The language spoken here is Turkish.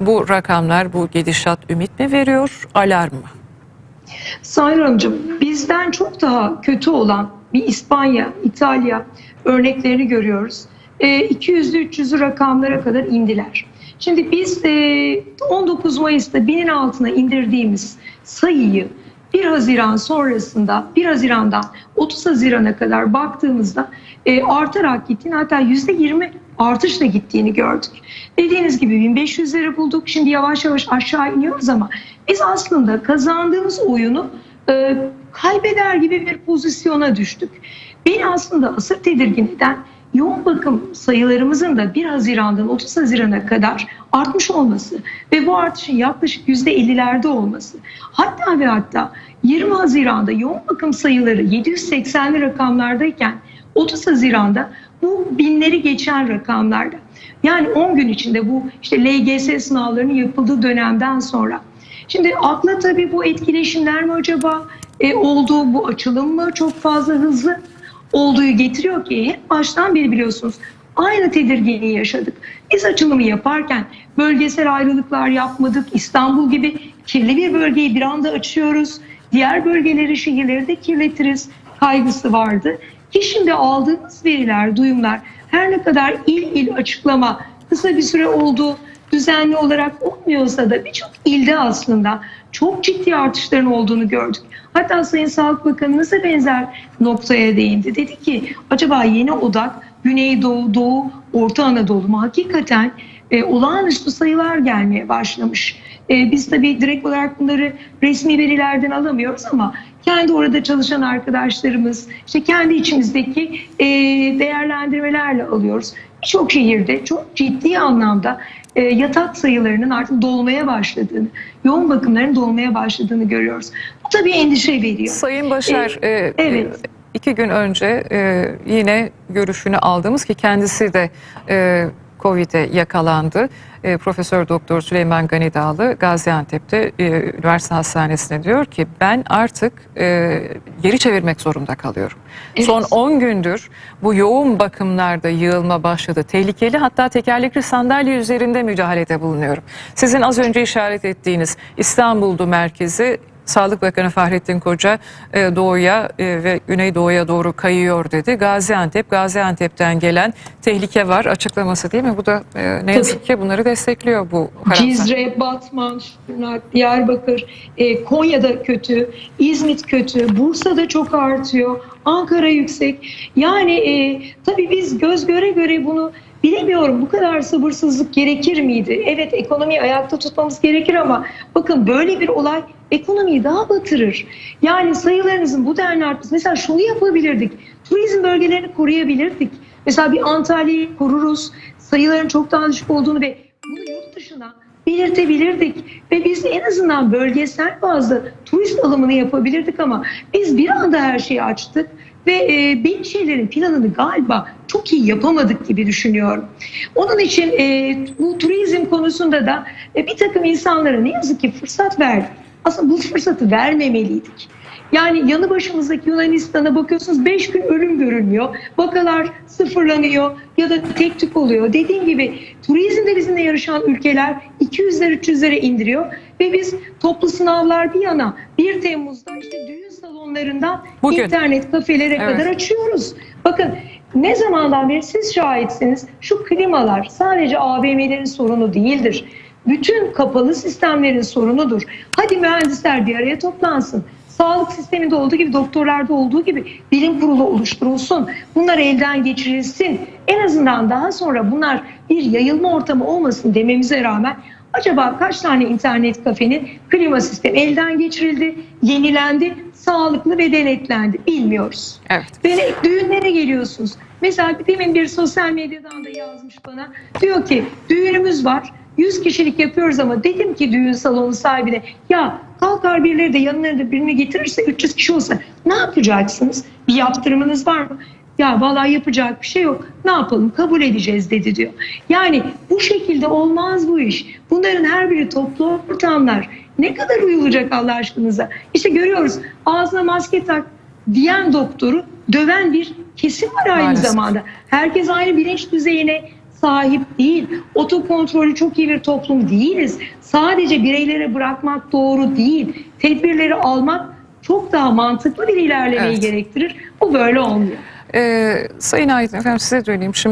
Bu rakamlar, bu gidişat ümit mi veriyor, alarm mı? Sayın Hanımcığım bizden çok daha kötü olan bir İspanya, İtalya örneklerini görüyoruz. E, 200'lü 300'lü rakamlara kadar indiler. Şimdi biz e, 19 Mayıs'ta binin altına indirdiğimiz sayıyı 1 Haziran sonrasında 1 Haziran'dan 30 Haziran'a kadar baktığımızda e, artarak gittiğini hatta %20 artışla gittiğini gördük. Dediğiniz gibi 1500'leri bulduk. Şimdi yavaş yavaş aşağı iniyoruz ama biz aslında kazandığımız oyunu e, kaybeder gibi bir pozisyona düştük. Beni aslında asıl tedirgin eden yoğun bakım sayılarımızın da 1 Haziran'dan 30 Haziran'a kadar artmış olması ve bu artışın yaklaşık %50'lerde olması. Hatta ve hatta 20 Haziran'da yoğun bakım sayıları 780'li rakamlardayken 30 Haziran'da bu binleri geçen rakamlarda. Yani 10 gün içinde bu işte LGS sınavlarının yapıldığı dönemden sonra. Şimdi akla tabii bu etkileşimler mi acaba e, oldu, bu açılım mı çok fazla hızlı olduğu getiriyor ki hep baştan beri biliyorsunuz aynı tedirginliği yaşadık. Biz açılımı yaparken bölgesel ayrılıklar yapmadık. İstanbul gibi kirli bir bölgeyi bir anda açıyoruz. Diğer bölgeleri, şehirleri de kirletiriz kaygısı vardı. Ki şimdi aldığımız veriler, duyumlar her ne kadar il il açıklama kısa bir süre oldu, düzenli olarak olmuyorsa da birçok ilde aslında çok ciddi artışların olduğunu gördük. Hatta Sayın Sağlık Bakanımız da benzer noktaya değindi. Dedi ki acaba yeni odak Güneydoğu, Doğu, Orta Anadolu mu? Hakikaten e, olağanüstü sayılar gelmeye başlamış. E, biz tabii direkt olarak bunları resmi verilerden alamıyoruz ama kendi orada çalışan arkadaşlarımız, işte kendi içimizdeki e, değerlendirmelerle alıyoruz. Birçok şehirde çok ciddi anlamda e, yatak sayılarının artık dolmaya başladığını, yoğun bakımların dolmaya başladığını görüyoruz. Bu tabii endişe veriyor. Sayın Başar, E, e, evet. e, iki gün önce e, yine görüşünü aldığımız ki kendisi de e, Covid'e yakalandı. E, Profesör Doktor Süleyman Ganidağlı Gaziantep'te e, üniversite hastanesine diyor ki ben artık e, geri çevirmek zorunda kalıyorum. Evet. Son 10 gündür bu yoğun bakımlarda yığılma başladı. Tehlikeli hatta tekerlekli sandalye üzerinde müdahalede bulunuyorum. Sizin az önce işaret ettiğiniz İstanbul'du merkezi Sağlık Bakanı Fahrettin Koca e, doğuya e, ve güneydoğuya doğru kayıyor dedi. Gaziantep, Gaziantep'ten gelen tehlike var açıklaması değil mi? Bu da e, ne yazık ki bunları destekliyor bu karamsar. Cizre, Batman, Şırnak, Diyarbakır, e, Konya'da kötü, İzmit kötü, Bursa'da çok artıyor, Ankara yüksek. Yani e, tabii biz göz göre göre bunu bilemiyorum bu kadar sabırsızlık gerekir miydi? Evet ekonomiyi ayakta tutmamız gerekir ama bakın böyle bir olay ekonomiyi daha batırır. Yani sayılarınızın bu denli artması. Mesela şunu yapabilirdik. Turizm bölgelerini koruyabilirdik. Mesela bir Antalya'yı koruruz. Sayıların çok daha düşük olduğunu ve bunu yurt dışına belirtebilirdik ve biz en azından bölgesel bazda turist alımını yapabilirdik ama biz bir anda her şeyi açtık ve e, bir şeylerin planını galiba çok iyi yapamadık gibi düşünüyorum. Onun için e, bu turizm konusunda da e, bir takım insanlara ne yazık ki fırsat verdik. Aslında bu fırsatı vermemeliydik. Yani yanı başımızdaki Yunanistan'a bakıyorsunuz 5 gün ölüm görülmüyor. Vakalar sıfırlanıyor ya da tek tük oluyor. Dediğim gibi turizmde bizimle yarışan ülkeler 200'ler 300'lere indiriyor. Ve biz toplu sınavlar bir yana 1 Temmuz'da işte düğün salonlarından Bugün. internet kafelere Evet. kadar açıyoruz. Bakın ne zamandan beri siz şahitsiniz şu klimalar sadece AVM'lerin sorunu değildir. Bütün kapalı sistemlerin sorunudur. Hadi mühendisler bir araya toplansın. Sağlık sisteminde olduğu gibi doktorlarda olduğu gibi bilim kurulu oluşturulsun. Bunlar elden geçirilsin. En azından daha sonra bunlar bir yayılma ortamı olmasın dememize rağmen acaba kaç tane internet kafenin klima sistemi elden geçirildi, yenilendi, sağlıklı ve denetlendi bilmiyoruz. Evet. Beni düğünlere geliyorsunuz. Mesela demin bir sosyal medyadan da yazmış bana. Diyor ki düğünümüz var. 100 kişilik yapıyoruz ama dedim ki düğün salonu sahibine ya kalkar birileri de yanlarında birini getirirse 300 kişi olsa ne yapacaksınız? Bir yaptırımınız var mı? Ya vallahi yapacak bir şey yok. Ne yapalım? Kabul edeceğiz dedi diyor. Yani bu şekilde olmaz bu iş. Bunların her biri toplu ortamlar. Ne kadar uyulacak Allah aşkınıza? İşte görüyoruz ağzına maske tak diyen doktoru döven bir kesim var aynı Maalesef. zamanda. Herkes aynı bilinç düzeyine sahip değil. Otokontrolü çok iyi bir toplum değiliz. Sadece bireylere bırakmak doğru değil. Tedbirleri almak çok daha mantıklı bir ilerlemeyi Evet. gerektirir. Bu böyle olmuyor. Ee, Sayın Aydın efendim size döneyim. Şimdi